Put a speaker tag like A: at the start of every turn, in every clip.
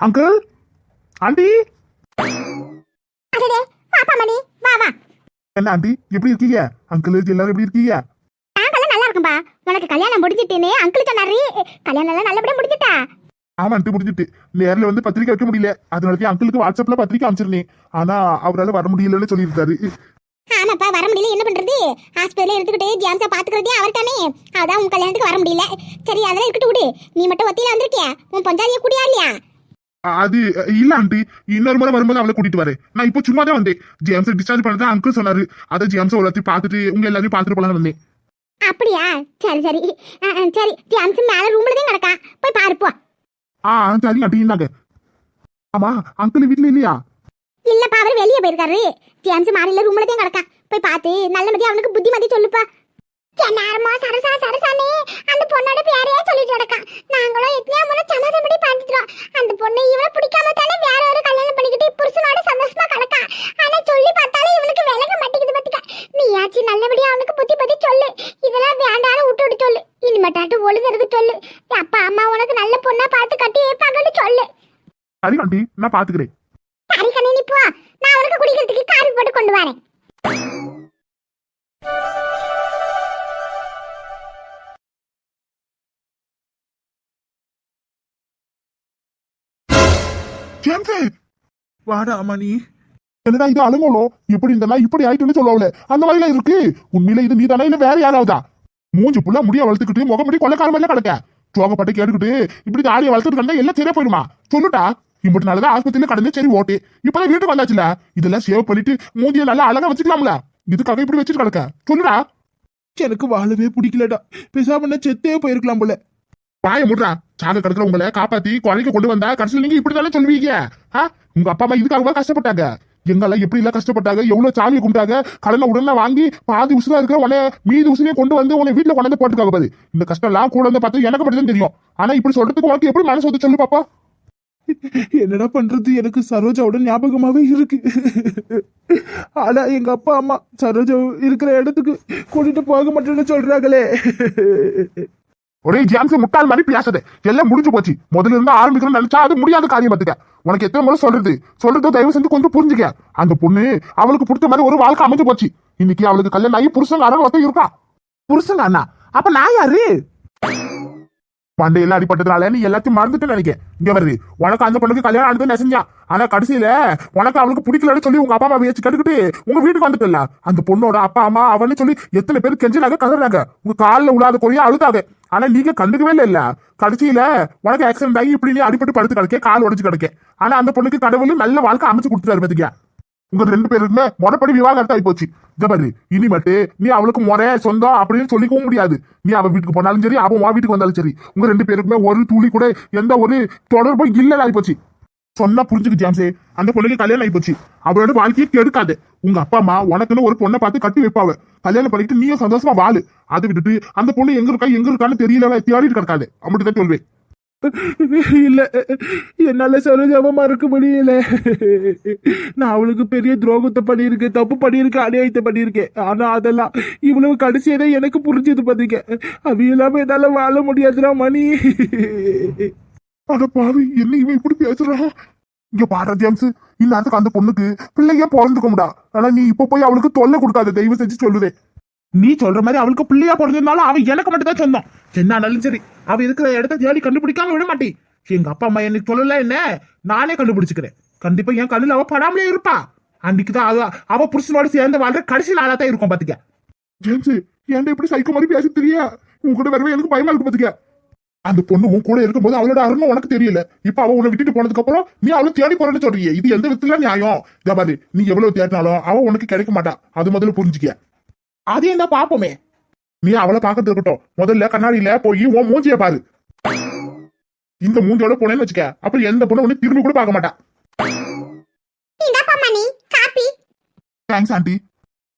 A: Uncle? Aunty?
B: அடடே பாப்பா மணி வா வா.
A: என்ன ஆண்டி எப்படி இருக்கீங்க? அங்கிள் எல்லாரும் எப்படி இருக்கீங்க?
B: நாங்கெல்லாம் நல்லா இருக்கும்பா. உனக்கு கல்யாணம் முடிஞ்சிட்டேன்னு அங்கிள் சொன்னாரு. கல்யாணம் எல்லாம் நல்லபடியா முடிஞ்சிட்டா?
A: ஆமா ஆண்டி முடிஞ்சிட்டு. நேர்ல வந்து பத்திரிக்கை வைக்க முடியல. அதனால அங்கிளுக்கு வாட்ஸ்அப்ல பத்திரிக்கை அனுப்பிச்சிருந்தேன். ஆனா அவரால வர முடியலன்னு சொல்லியிருக்காரு.
B: ஆமாப்பா வர முடியல. என்ன பண்றது? ஹாஸ்பிட்டல்ல எடுத்துக்கிட்டு ஜாம்சா பாத்துக்கிறதே அவர் தானே அதான் உன் கல்யாணத்துக்கு வர முடியல. சரி அதெல்லாம் இருக்கட்டும் விடு. நீ மட்டும் ஒத்தியில வந்திருக்கியா? உன் பஞ்சாதிய கூடியா இல்லையா?
A: அது இல்ல ஆண்டி இன்னொரு முறை வரும்போது அவளை கூட்டிட்டு வரேன். நான் இப்போ சும்மா தான் வந்தேன். ஜேம்ஸ் டிஸ்சார்ஜ் பண்ணதா அங்கிள் சொன்னாரு. அதை ஜேம்ஸ் எல்லாத்தையும் பார்த்துட்டு உங்க எல்லாரையும் பார்த்துட்டு போலாம்னு வந்தேன்.
B: அப்படியா? சரி சரி. சரி. ஜாம்ஸ் மேல ரூம்ல தான் கிடக்கா. போய் பாரு போ.
A: ஆ சரி ஆண்டி இந்தாங்க. ஆமா அங்கிள் வீட்ல இல்லையா?
B: இல்லப்பா அவர் வெளியே போயிருக்காரு. ஜேம்ஸ் மாடியில ரூம்ல தான் கிடக்கா. போய் பார்த்து நல்லபடியா அவனுக்கு புத்திமதி சொல்லுப்பா. நேரமா சரசா சரசானே அந்த பொண்ணோட பேரையே சொல்லிட்டு கிடக்கான் நாங்களும் எத்தனையோ முறை சமாதானப்படி பார்த்துட்டோம் அந்த பொண்ணு இவனை பிடிக்காம தானே வேற ஒரு கல்யாணம் பண்ணிக்கிட்டு புருஷனோட சந்தோஷமா கிடக்கா ஆனா சொல்லி பார்த்தாலும் இவனுக்கு விலக மாட்டேங்குது பாத்துக்க. நீயாச்சும் நல்லபடியா அவனுக்கு புத்தி பத்தி சொல்லு. இதெல்லாம் வேண்டாம்னு விட்டு விட்டு சொல்லு. இனிமேட்டாட்டு ஒழுங்கிறதுக்கு சொல்லு. அப்பா அம்மா உனக்கு நல்ல பொண்ணா பார்த்து கட்டி வைப்பாங்கன்னு சொல்லு.
A: சரி ஆண்டி நான் பாத்துக்கிறேன்
B: சரி கண்ணே நீ போ. நான் உனக்கு குடிக்கிறதுக்கு காபி போட்டு கொண்டு வரேன்.
A: ஜேம்ஸ் வாடா மணி என்னடா இது அலுங்கணும் இப்படி இந்த நாள் இப்படி ஆயிட்டுன்னு சொல்லவுல அந்த மாதிரிலாம் இருக்கு. உண்மையில இது நீ தானே இல்ல வேற யாராவதா? மூஞ்சி புள்ள முடிய வளர்த்துக்கிட்டு முகம் முடி கொள்ளக்கார மாதிரிலாம் கிடக்க. சோகப்பட்டு கேட்டுக்கிட்டு இப்படி தாடியை வளர்த்துட்டு கண்டா எல்லாம் சரியா போயிடுமா? சொல்லுட்டா இப்படி நாளதான் ஆஸ்பத்திரியில கடந்து சரி ஓட்டு இப்பதான் வீட்டுக்கு வந்தாச்சுல. இதெல்லாம் சேவ் பண்ணிட்டு மூஞ்சிய நல்லா அழகா வச்சுக்கலாம்ல. இதுக்காக இப்படி வச்சுட்டு கிடக்க. சொல்லுடா.
C: எனக்கு வாழவே பிடிக்கலடா. பேசாம செத்தே போயிருக்கலாம் போல.
A: பாய முடுறா சாக கடத்துல உங்களை காப்பாத்தி குழந்தைக்கு கொண்டு வந்தா கடைசியில் நீங்க இப்படி தானே சொல்லுவீங்க உங்க அப்பா அம்மா இதுக்காகவா கஷ்டப்பட்டாங்க? எங்கெல்லாம் எப்படி எல்லாம் கஷ்டப்பட்டாங்க? எவ்வளவு சாமி கும்பிட்டாங்க? கடல உடனே வாங்கி பாதி உசுரா இருக்கிற உடனே மீதி உசுரையே கொண்டு வந்து உன்னை வீட்டுல கொண்டு வந்து போட்டுக்காக பாரு. இந்த கஷ்டம் எல்லாம் கூட வந்து பார்த்து எனக்கு மட்டும் தெரியும். ஆனா இப்படி சொல்றதுக்கு உனக்கு எப்படி மனசு வந்து சொல்லு பாப்பா?
C: என்னடா பண்றது? எனக்கு சரோஜாவோட ஞாபகமாவே இருக்கு. ஆனா எங்க அப்பா அம்மா சரோஜா இருக்கிற இடத்துக்கு கூட்டிட்டு போக மாட்டேன்னு சொல்றாங்களே.
A: ஒரே ஜாம்ஸ் முட்டாள் மாதிரி பேசுது. எல்லாம் முடிஞ்சு போச்சு. முதல்ல இருந்து ஆரம்பிக்கணும்னு நினைச்சா அது முடியாத காரியம் பார்த்துக்க உனக்கு எத்தனை முறை சொல்றது? சொல்றது தயவு செஞ்சு கொஞ்சம் புரிஞ்சுக்க. அந்த பொண்ணு அவளுக்கு பிடிச்ச மாதிரி ஒரு வாழ்க்கை அமைஞ்சு போச்சு. இன்னைக்கு அவளுக்கு கல்யாணம் ஆகி புருஷன் அறங்க ஒருத்தன் இருக்கா?
C: புருஷன் அண்ணா? அப்ப நான் யாரு?
A: பண்டையில அடிப்பட்டதுனால நீ எல்லாத்தையும் மறந்துட்டு நினைக்க. இங்க வருது உனக்கு அந்த பொண்ணுக்கு கல்யாணம் ஆனது நெசஞ்சா. ஆனா கடைசியில உனக்கு அவளுக்கு பிடிக்கலன்னு சொல்லி உங்க அப்பா அம்மா வச்சு கட்டுக்கிட்டு உங்க வீட்டுக்கு வந்துட்டல அந்த பொண்ணோட அப்பா அம்மா அவன்னு சொல்லி எத்தனை பேர் கெஞ்சினாங்க கதறாங்க. உங்க காலில் உள்ளாத கொய்யா அழுதாங்க. ஆனா நீங்க கண்டுக்கவே இல்லை இல்ல. கடைசியில உனக்கு ஆக்சிடென்ட் ஆகி இப்படி நீ அடிபட்டு படுத்து கிடக்க கால் உடைச்சு கிடக்க. ஆனா அந்த பொண்ணுக்கு கடவுள் நல்ல வாழ்க்கை அமைச்சு கொடுத்துட்டாரு பாத்தீங்க உங்க ரெண்டு பேருக்குமே முறைப்படி விவாகரத்து ஆகி போச்சு ஜபரி இனிமேட்டு நீ அவளுக்கு முறை சொந்தம் அப்படின்னு சொல்லிக்கவும் முடியாது. நீ அவ வீட்டுக்கு போனாலும் சரி அவன் உன் வீட்டுக்கு வந்தாலும் சரி உங்க ரெண்டு பேருக்குமே ஒரு துளி கூட எந்த ஒரு தொடர்பும் இல்லைன்னு ஆகி போச்சு சொன்னா புரிஞ்சுக்கு ஜாம்சே அந்த பொண்ணுக்கு கல்யாணம் ஆகி போச்சு அவளோட வாழ்க்கையை கெடுக்காது. உங்க அப்பா அம்மா உனக்குன்னு ஒரு பொண்ணை பார்த்து கட்டி வைப்பாவ. கல்யாணம் பண்ணிட்டு நீயும் சந்தோஷமா வாழு. அதை விட்டுட்டு அந்த பொண்ணு எங்க இருக்கா எங்க இருக்கான்னு தெரியல தேடி கிடக்காது. அப்படிதான் சொல்வேன்.
C: இல்ல என்னால சரோஜாவை மறக்க முடியல. நான் அவளுக்கு பெரிய துரோகத்தை பண்ணியிருக்கேன் தப்பு பண்ணியிருக்கேன் அநியாயத்தை பண்ணியிருக்கேன். ஆனா அதெல்லாம் இவ்வளவு கடைசியதான் எனக்கு புரிஞ்சது பாத்தீங்க. அவ இல்லாம என்னால வாழ முடியாதுடா மணி.
A: அட பாவி என்ன இவன் இப்படி பேசுறான் இங்க பாரு ஜேம்ஸ் இந்நேரத்துக்கு அந்த பொண்ணுக்கு பிள்ளையே பிறந்துக்கும்டா ஆனா நீ இப்ப போய் அவளுக்கு தொல்லை கொடுக்காத தெய்வம் செஞ்சு சொல்லுதே.
C: நீ சொல்ற மாதிரி அவளுக்கு பிள்ளையா பிறந்திருந்தாலும் அவன் எனக்கு மட்டும் தான் சொன்னான் என்னாலும் சரி அவ இருக்கிற இடத்த தேடி கண்டுபிடிக்காம விட மாட்டேன். எங்க அப்பா அம்மா எனக்கு சொல்லல என்ன? நானே கண்டுபிடிச்சுக்கிறேன். கண்டிப்பா என் கண்ணுல அவ படாமலே இருப்பா. அன்னைக்கு தான் அவ அவ புருஷனோட சேர்ந்து வாழ்ற கடைசி நாளா தான் இருக்கும் பாத்துக்க.
A: ஜேம்ஸ் ஏன்டா இப்படி சைக்கோ மாதிரி பேசி தெரியா? உன் கூட வரவே எனக்கு பயமா இருக்கு பாத்துக்க. அந்த பொண்ணு உன் கூட இருக்கும்போது அவளோட அருணும் உனக்கு தெரியல. இப்ப அவ உன்னை விட்டுட்டு போனதுக்கு அப்புறம் நீ அவளை தேடி போறேன்னு சொல்றியே. இது எந்த விதத்துல நியாயம்? பாரு நீ எவ்வளவு தேடினாலும் அவ உனக்கு கிடைக்க மாட்டா. அது முதல்ல புரிஞ்சுக்க
C: அதையும் தான் பாப்போமே?
A: நீ அவளை பாக்கிறது இருக்கட்டும். முதல்ல கண்ணாடியில போய் உன் மூஞ்சிய பாரு. இந்த மூஞ்சியோட போனேன்னு வச்சுக்க. அப்புறம் எந்த பொண்ணு உன்னை திரும்பி கூட பார்க்க மாட்டா. தேங்க்ஸ் ஆண்டி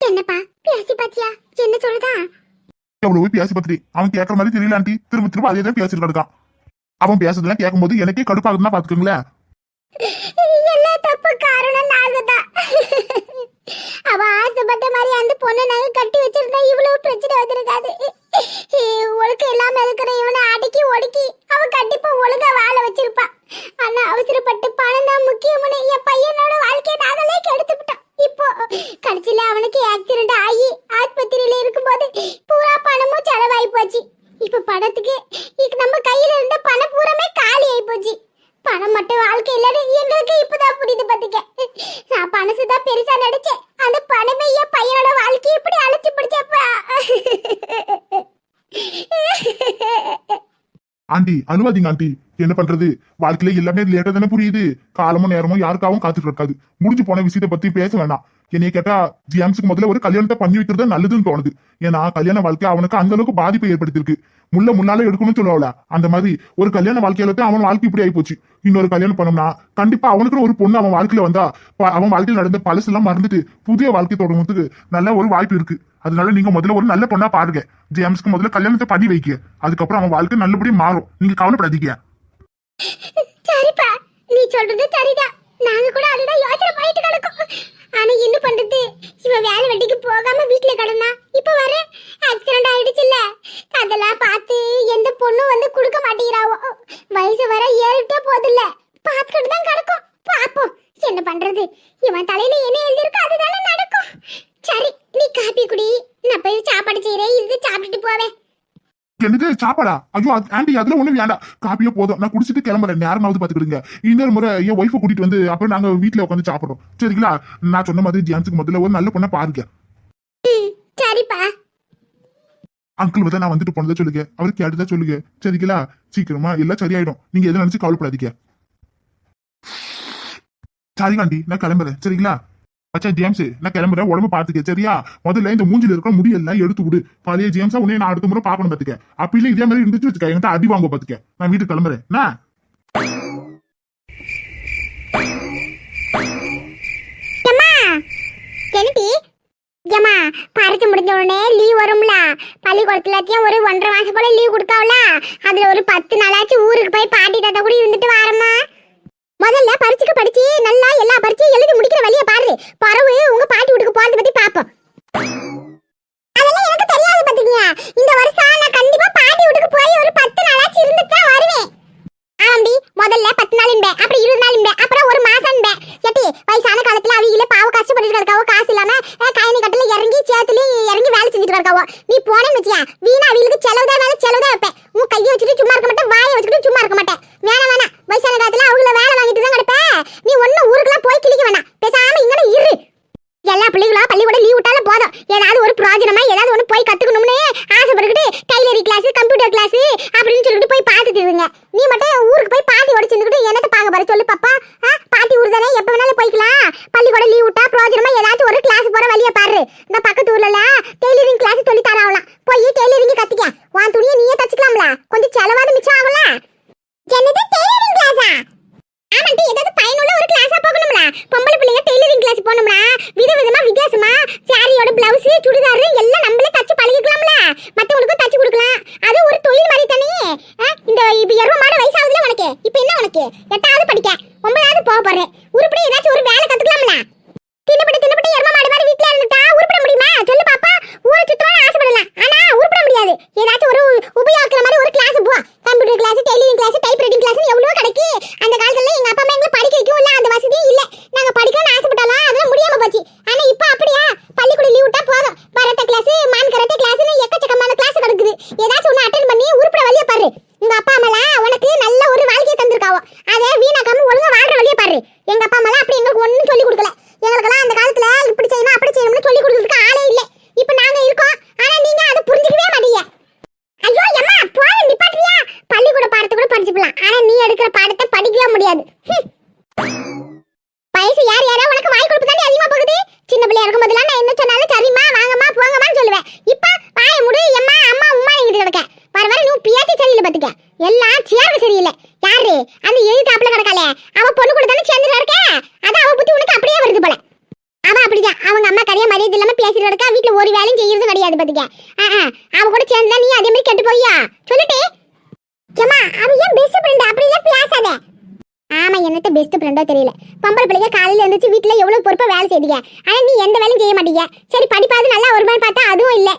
B: என்னப்பா பேசி பாத்தியா? என்ன சொல்லுதா?
A: எவ்வளவு பேசி பத்திரி அவன் கேட்கற மாதிரி தெரியல ஆண்டி. திரும்ப திரும்ப அதே தான் பேசிட்டு கிடக்கான் அவன் பேசுறதெல்லாம் கேட்கும்போது எனக்கே கடுப்பாகுதுன்னா பாத்துக்கோங்களேன்
B: எல்லா தப்பு காரணம் நாகதான் அவ ஆசைப்பட்ட மாதிரி அந்த பொண்ணை நாங்க கட்டி வச்சிருந்தா இவ்வளவு பிரச்சனை வந்திருக்காது. ஒழுக்க இல்லாம இருக்கிற இவனை அடக்கி ஒடுக்கி அவ கண்டிப்பா ஒழுங்கா வாழ வச்சிருப்பா. ஆனா அவசரப்பட்டு பணம் தான் முக்கியம்னு என் பையனோட வாழ்க்கையை நாங்களே கெடுத்துட்டோம் இப்போ கடைசியில அவனுக்கு ஆக்சிடென்ட் ஆகி ஆஸ்பத்திரியில இருக்கும்போது செலவாயி போச்சு இப்ப படத்துக்கு இப்ப நம்ம கையில இருந்த பணம் பூரமே காலி ஆயி போச்சு பணம் மட்டும் வாழ்க்கை இல்லைன்னு எங்களுக்கு இப்பதான் புரியுது பாத்துக்க. நான் பணசு தான் பெருசா நடிச்சேன் அந்த பணமே என் பையனோட வாழ்க்கையை இப்படி அழைச்சு பிடிச்சப்பா.
A: Aunty அழுவாதீங்க aunty. என்ன பண்றது? வாழ்க்கையில எல்லாமே லேட்டா தானே புரியுது. காலமும் நேரமும் யாருக்காகவும் காத்துட்டு இருக்காது. முடிஞ்சு போன விஷயத்தை பத்தி பேச வேணாம். என்னைய கேட்டா ஜியான்ஸுக்கு முதல்ல ஒரு கல்யாணத்தை பண்ணி வைக்கிறது நல்லதுன்னு தோணுது. ஏன்னா கல்யாண வாழ்க்கை அவனுக்கு அந்த அளவுக்கு பாதிப்பை ஏற்படுத்திருக்கு முள்ள முன்னால எடுக்கணும்னு சொல்லுவாள்? அந்த மாதிரி ஒரு கல்யாண வாழ்க்கையில தான் அவன் வாழ்க்கை இப்படி ஆகி போச்சு இன்னொரு கல்யாணம் பண்ணோம்னா கண்டிப்பா அவனுக்கு ஒரு பொண்ணு அவன் வாழ்க்கையில வந்தா அவன் வாழ்க்கையில் நடந்த பழசெல்லாம் மறந்துட்டு புதிய வாழ்க்கை தொடங்குறதுக்கு நல்ல ஒரு வாய்ப்பு இருக்கு. அதனால நீங்க முதல்ல ஒரு நல்ல பொண்ணா பாருங்க. ஜேம்ஸ்க்கு முதல்ல கல்யாணத்தை பண்ணி வைக்க அதுக்கப்புறம் அவன் வாழ்க்கை நல்லபடியா மாறும். நீங்க கவலைப்படாதீங்க.
B: சரிப்பா. நீ சொல்றது சரிதான். நாங்க கூட அதுதான் யோசனை பண்ணிட்டு கிடக்கோம். ஆனா என்ன பண்றது? இவன் வேலை வெட்டிக்கு போகாம வீட்டுல கிடந்தா. இப்ப வர? ஆக்சிடென்ட் ஆயிடுச்சுல்ல. அதெல்லாம் பார்த்து எந்த பொண்ணும் வந்து கொடுக்க மாட்டேங்கிறாவோ. வயசு வர ஏறிட்டே போதில்ல பார்த்துக்கிட்டு தான் கிடக்கும். பாப்போம் என்ன பண்றது? இவன் தலையில என்ன எழுதியிருக்கோ அதுதானே நடக்கும் சரி நீ காப்பி குடி நான் போய் சாப்பாடு செய்யறேன் இது சாப்பிட்டுட்டு போவேன்
A: என்னது சாப்பாடா? ஐயோ ஆண்டி அதுல ஒண்ணும் வேண்டாம் காப்பியே போதும். நான் குடிச்சிட்டு கிளம்புறேன். நேரமாவது பாத்துக்கிடுங்க இன்னொரு முறை என் ஒய்ஃபை கூட்டிட்டு வந்து அப்புறம் நாங்க வீட்டுல உட்காந்து சாப்பிடுறோம். சரிங்களா? நான் சொன்ன மாதிரி ஜியான்ஸுக்கு முதல்ல ஒரு நல்ல பொண்ணை பாருங்க.
B: சரிப்பா.
A: அங்கிள் வந்து நான் வந்துட்டு போனதை சொல்லுங்க. அவருக்கு கேட்டுதா சொல்லுங்க. சரிங்களா? சீக்கிரமா எல்லாம் சரியாயிடும். நீங்க எதை நினைச்சு கவலைப்படாதீங்க. சரி ஆண்டி. நான் கிளம்புறேன். சரிங்களா? அச்சா ஜேம்ஸ் நான் கிளம்புற உடம்பு பாத்துக்க சரியா? முதல்ல இந்த மூஞ்சில இருக்கிற முடியெல்லாம் எடுத்து விடு. பழைய ஜேம்ஸா உன்னை நான் அடுத்த முறை பாக்கணும் பாத்துக்க. அப்படி இதே மாதிரி இருந்துச்சு வச்சுக்க என்கிட்ட அடி வாங்க பாத்துக்க. நான் வீட்டுக்கு கிளம்புறேன்.
B: ஏம்மா? ஏம்மா முடிஞ்ச உடனே லீவ் வரும்ல. பள்ளிக்கூடத்துலத்தையும் ஒரு ஒன்றரை மாசம் போல லீவ் கொடுக்காவல. அதுல ஒரு பத்து நாளாச்சும் ஊருக்கு போய் பாட்டி தாத்தா கூட இருந்துட்டு வரமா முதல்ல பரிச்சுக்கு படிச்சு நல்லா எல்லா பரிச்சையும் எழுதி முடிக்கிற வழியை பாரு. பறவு உங்க பாட்டி வீட்டுக்கு போறத பத்தி பாப்போம். அதெல்லாம் எனக்கு தெரியாது பாத்துக்கீங்க இந்த வருஷம் நான் கண்டிப்பா பாட்டி வீட்டுக்கு போய் ஒரு பத்து நாளாச்சு இருந்துட்டு தான் வருவேன். ஆண்டி முதல்ல பத்து நாள் இன்பே அப்புறம் இருபது நாள் இன்பே அப்புறம் ஒரு மாசம் இன்பே. எட்டி வயசான காலத்துல அவங்களே பாவம் கஷ்டப்பட்டு இருக்காவோ காசு இல்லாம அஹ், கயனி கட்டல இறங்கி சேத்துலயும் இறங்கி வேலை செஞ்சுட்டு இருக்காவோ நீ போனேன்னு வச்சியா? வீணா அவங்களுக்கு செலவுதான் வேலை செலவுதான் வைப்பேன். உன் கையை வச்சுட்டு சும்மா இருக்க மாட்டேன் வாயை வச்சுட்டு சும்மா இருக்க மாட்டேன். வேணாம் வேணாம். வயசான காலத்துல அவங்கள வேலை வாங்கிட்டு தான் கிடப்ப? நீ ஒன்னும் ஊருக்குலாம் போய் கிளிக்க வேணாம். பேசாம இங்கன இரு. எல்லா பிள்ளைகளும் பள்ளிக்கூட லீவ் விட்டாலும் போதும். ஏதாவது ஒரு பிராஜனமா ஏதாவது ஒன்று போய் கத்துக்கணும்னு ஆசைப்பட்டுக்கிட்டு டைலரிங் கிளாஸ் கம்ப்யூட்டர் கிளாஸ் அப்படின்னு சொல்லிட்டு போய் பார்த்துட்டு இருங்க. நீ மட்டும் ஊருக்கு போய் பாட்டி ஓடி செஞ்சுக்கிட்டு என்னத்தை பார்க்க போற சொல்லு பாப்பா. ஆ, பாட்டி ஊர் தானே? எப்போ வேணாலும் போய்க்கலாம். பள்ளிக்கூட லீவ் விட்டா பிராஜனமா ஏதாச்சும் ஒரு கிளாஸ் போற வழியை பாரு. இந்த பக்கத்து ஊர்ல டெய்லரிங் கிளாஸ் சொல்லி தராவலாம் போய் டெய்லரிங் கத்துக்க. உன் துணியை நீயே தச்சுக்கலாம்ல. கொஞ்சம் செலவாது மிச்சம் ஆகும்ல. என்னது டெய்லரிங் ஆமாண்டி ஏதாவது பயனுள்ள ஒரு கிளாஸா போகணும்ல? பொம்பளை பிள்ளைங்க டெய்லரிங் கிளாஸ் போகணும்ல? விதவிதமா வித்தியாசமா சாரியோட பிளவுஸ் சுடிதார் எல்லாம் நம்மளே தச்சு பழகிக்கலாம்ல. மத்தவங்களுக்கும் தச்சு கொடுக்கலாம். அது ஒரு தொழில் மாதிரி தானே. ஆ, இந்த இப்ப இருபது மாடு வயசாகுதுல உனக்கு. இப்ப என்ன உனக்கு? எட்டாவது படிக்க. ஒன்பதாவது போக போறேன். உருப்படி ஏதாச்சும் ஒரு வேலை கத்துக்கலாம்ல? தெரியல. பொம்பளை பிள்ளைங்க காலையில் எழுந்திரிச்சு வீட்டில் எவ்வளோ பொறுப்பாக வேலை செய்யுங்க ஆனால் நீ எந்த வேலையும் செய்ய மாட்டீங்க. சரி படிப்பாது நல்லா ஒரு மாதிரி பார்த்தா அதுவும் இல்லை.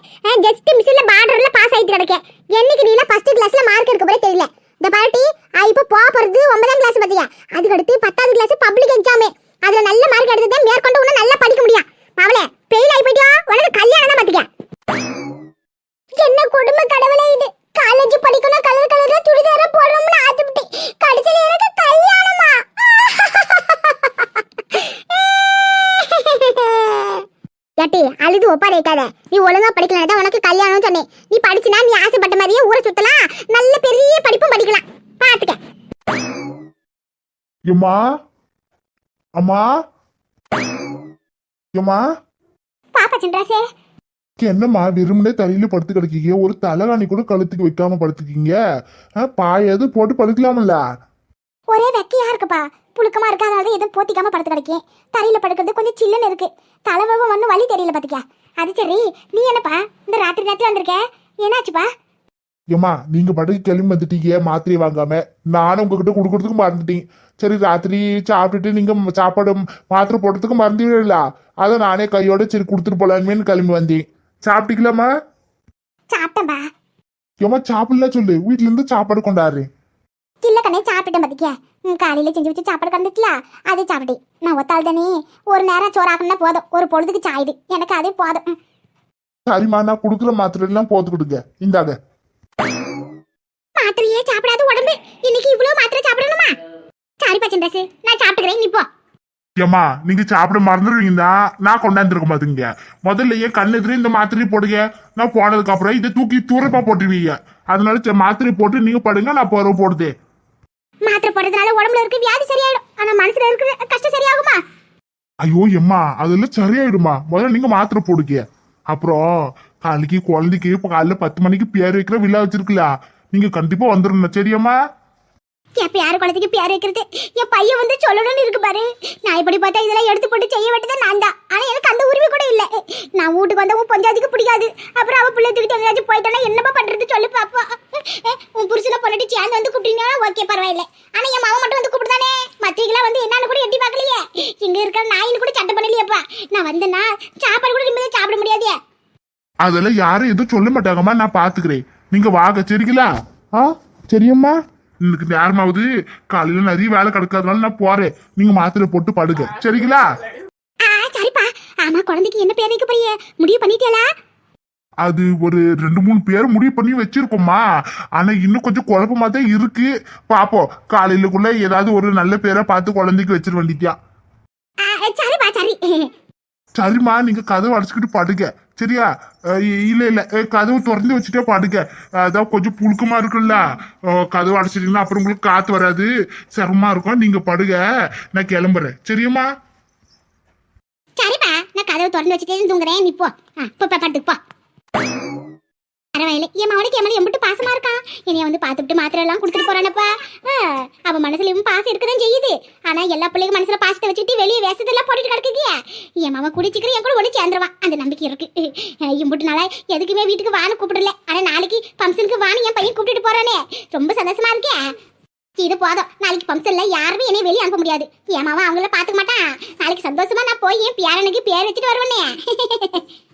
B: ஜஸ்ட் மிஸ்ஸில் பார்டரில் பாஸ் ஆயிட்டு கிடக்க. என்னைக்கு நீலாம் ஃபஸ்ட்டு கிளாஸில் மார்க் எடுக்க போதே தெரியல. இந்த பாட்டி இப்போ போக போகிறது ஒன்பதாம் கிளாஸ் பார்த்தியா அதுக்கடுத்து பத்தாவது கிளாஸ் பப்ளிக் எக்ஸாம் அதுல நல்ல மார்க் எடுத்து மேற்கொண்டு ஒன்றும் நல்லா படிக்க முடியும். அவளே பெயில் ஆகி போயிட்டியா? உனக்கு கல்யாணம் தான் பார்த்துக்க என்ன கொடுமை கடவுளே இது? காலேஜ் படிக்கணும் கலர் கலர் துணி பாத்தியா ஒழுங்கா படிக்கலாம் உனக்கு கல்யாணம் சொன்னேன். நீ படிச்சினா நீ ஆசைப்பட்ட மாதிரியே ஊரை சுத்தலாம் நல்ல பெரிய படிப்பும் படிக்கலாம். பாத்துக்க.
A: எம்மா? அம்மா? எம்மா?
B: பாப்பா சின்ராசே.
A: என்னம்மா வெறுமனே தலையில படுத்து கிடக்கீங்க? ஒரு தலைகாணி கூட கழுத்துக்கு வைக்காம படுத்துக்கீங்க? ஆ, பாயாவது போட்டு படுக்கலாம்ல
B: ஒரே வெக்கையா இருக்குப்பா. புழுக்கமா இருக்காதனால தான் எதுவும் போத்திக்காம படுத்து கிடக்கேன். தரையில படுக்கிறது கொஞ்சம் சில்லுன்னு இருக்கு. தலைவகம் ஒன்றும் வழி தெரியல பாத்துக்க. அது சரி நீ என்னப்பா? இந்த ராத்திரி நேரத்துல வந்திருக்க? என்னாச்சுப்பா?
A: ஏம்மா நீங்க படுக்க கிளம்பி வந்துட்டீங்க மாத்திரை வாங்காம. நானும் உங்ககிட்ட கொடுக்கறதுக்கு மறந்துட்டேன். சரி ராத்திரி சாப்பிட்டுட்டு நீங்க சாப்பாடு மாத்திரை போடுறதுக்கு மறந்துடல அதை நானே கையோட சரி கொடுத்துட்டு போலாமேன்னு கிளம்பி வந்தேன். சாப்பிட்டீங்களாம்மா?
B: சாப்பிட்டேன்பா.
A: ஏம்மா சாப்பிடல சொல்லு. வீட்ல இருந்து சாப்பாடு கொண்டாடுறேன்.
B: இல்ல கண்ணே சாப்பிட்டேன் பாத்திக்க ம், காலையில செஞ்சு வச்சு சாப்பாடு கண்டுச்சுல அதே சாப்பிட்டேன். நான் ஒத்தாள் தானே ஒரு நேரம் சோறாக்கணும்னா போதும். ஒரு பொழுதுக்கு சாயுது. எனக்கு அதே போதும். ம்.
A: சரிம்மா நான் கொடுக்குற மாத்திரை எல்லாம் போத்து கொடுங்க இந்தாங்க.
B: மாத்திரையே சாப்பிடாத உடம்பு. இன்னைக்கு இவ்வளவு மாத்திரை சாப்பிடணுமா? சரிப்பா சின்ராசு நான் சாப்பிட்டுக்கிறேன். நீ போ.
A: ஏம்மா நீங்க சாப்பிட மறந்துடுவீங்கன்னா நான் கொண்டாந்துருக்க மாட்டீங்க. முதல்ல ஏன் கண்ணு எதிரே இந்த மாத்திரை போடுங்க. நான் போனதுக்கு அப்புறம் இதை தூக்கி தூரமா போட்டுருவீங்க. அதனால சரி, மாத்திரை போட்டு நீங்க படுங்க நான் போற போடுது.
B: மாத்திரை போடுறதுனால உடம்புல இருக்க வியாதி சரியாயிடும். ஆனா மனசுல இருக்கிற கஷ்டம் சரியாகுமா?
A: ஐயோ எம்மா அதெல்லாம் சரியாயிடுமா முதல்ல நீங்க மாத்திரை போடுங்க. அப்புறம் காலைக்கு குழந்தைக்கு இப்போ காலைல பத்து மணிக்கு பேர் வைக்கிற விழா வச்சிருக்கல நீங்க கண்டிப்பா வந்துடணும் சரியாம்மா?
B: என் பேர குழந்தைக்கு பேர் வைக்கிறது. என் பையன் வந்து சொல்லணும்னு இருக்கு பாரு. நான் இப்படி பார்த்தா இதெல்லாம் எடுத்து போட்டு செய்ய வேண்டியது நான் தான். ஆனா எனக்கு அந்த உரிமை கூட இல்ல. நான் வீட்டுக்கு வந்தவும் பஞ்சாதிக்கு பிடிக்காது. அப்புறம் அவ பிள்ளை தூக்கிட்டு எங்கேயாச்சும் போயிட்டோன்னா என்னப்பா பண்றது சொல்லு பாப்பா. உன் புருஷனை பொண்ணாட்டி சேர்ந்து வந்து கூப்பிட்டீங்கன்னா ஓகே பரவாயில்ல. ஆனா என் மாவன் மட்டும் வந்து கூப்பிடுதானே? மத்தவங்களாம் வந்து என்னன்னு கூட எட்டி பார்க்கலையே. இங்க இருக்கிற நாயின்னு கூட சட்டை பண்ணலையேப்பா. நான் வந்தேன்னா சாப்பாடு கூட நிம்மதியா சாப்பிட முடியாதே.
A: அதெல்லாம் யாரும் எதுவும் சொல்ல மாட்டாங்கம்மா. நான் பாத்துக்கிறேன் நீங்க வாங்க சரிங்களா? ஆ சரியம்மா. இன்னைக்கு நேரமாவது காலையில நிறைய வேலை கிடக்காதனால நான் போறேன். நீங்க மாத்திரை போட்டு படுங்க. சரிங்களா?
B: சரிப்பா. ஆமா குழந்தைக்கு என்ன பேர் வைக்க போறியே முடிவு பண்ணிட்டேலா
A: அது ஒரு ரெண்டு மூணு பேர் முடிவு பண்ணி வச்சிருக்கோம்மா. ஆனா இன்னும் கொஞ்சம் குழப்பமா தான் இருக்கு. பாப்போம். காலையிலக்குள்ள ஏதாவது ஒரு நல்ல பேரை பார்த்து குழந்தைக்கு வச்சிட வேண்டிட்டியா சரிம்மா நீங்க கதவு அடைச்சிக்கிட்டு படுங்க. சரியா? இல்லை இல்லை இல்ல. இல்ல கதவு திறந்து வச்சுட்டே பாடுங்க. அதான் கொஞ்சம் புழுக்கமா இருக்குல்ல. கதவு அடைச்சிட்டீங்கன்னா அப்புறம் உங்களுக்கு காத்து வராது. சிரமமா இருக்கும். நீங்க படுங்க. நான் கிளம்புறேன். சரியாம்மா
B: சரிப்பா. நான் கதவு திறந்து வச்சுட்டே தூங்குறேன். நீ போ. ஆ, பரவாயில்ல. என் மவனுக்கு என் மேலே எம்பிட்டு பாசமா இருக்கான் என்னைய வந்து பார்த்துட்டு மாத்திரை எல்லாம் கொடுத்துட்டு போறானப்பா. அவ மனசுல இவன் பாசம் இருக்கதான் செய்யுது. ஆனா எல்லா பிள்ளைங்க மனசுல பாசத்தை வச்சுட்டு வெளியே வேசத்தெல்லாம் போட்டுட்டு கிடக்குது. என் மாமன் குடிச்சிக்கிற என் கூட ஒண்ணு சேர்ந்துருவான் அந்த நம்பிக்கை இருக்கு. இம்புட்டு நாளா எதுக்குமே வீட்டுக்கு வான்னு கூப்பிடல. ஆனா நாளைக்கு ஃபங்க்ஷனுக்கு வான்னு என் பையன் கூப்பிட்டுட்டு போறானே. ரொம்ப சந்தோஷமா இருக்கேன் இது போதும். நாளைக்கு பம்சன்ல யாருமே என்னை வெளியே அனுப்ப முடியாது. என் மாமா அவங்கள பாத்துக்க மாட்டான். நாளைக்கு சந்தோஷமா நான் போய் என் பேரனுக்கு பேர் வச்சுட்டு வருவேனே.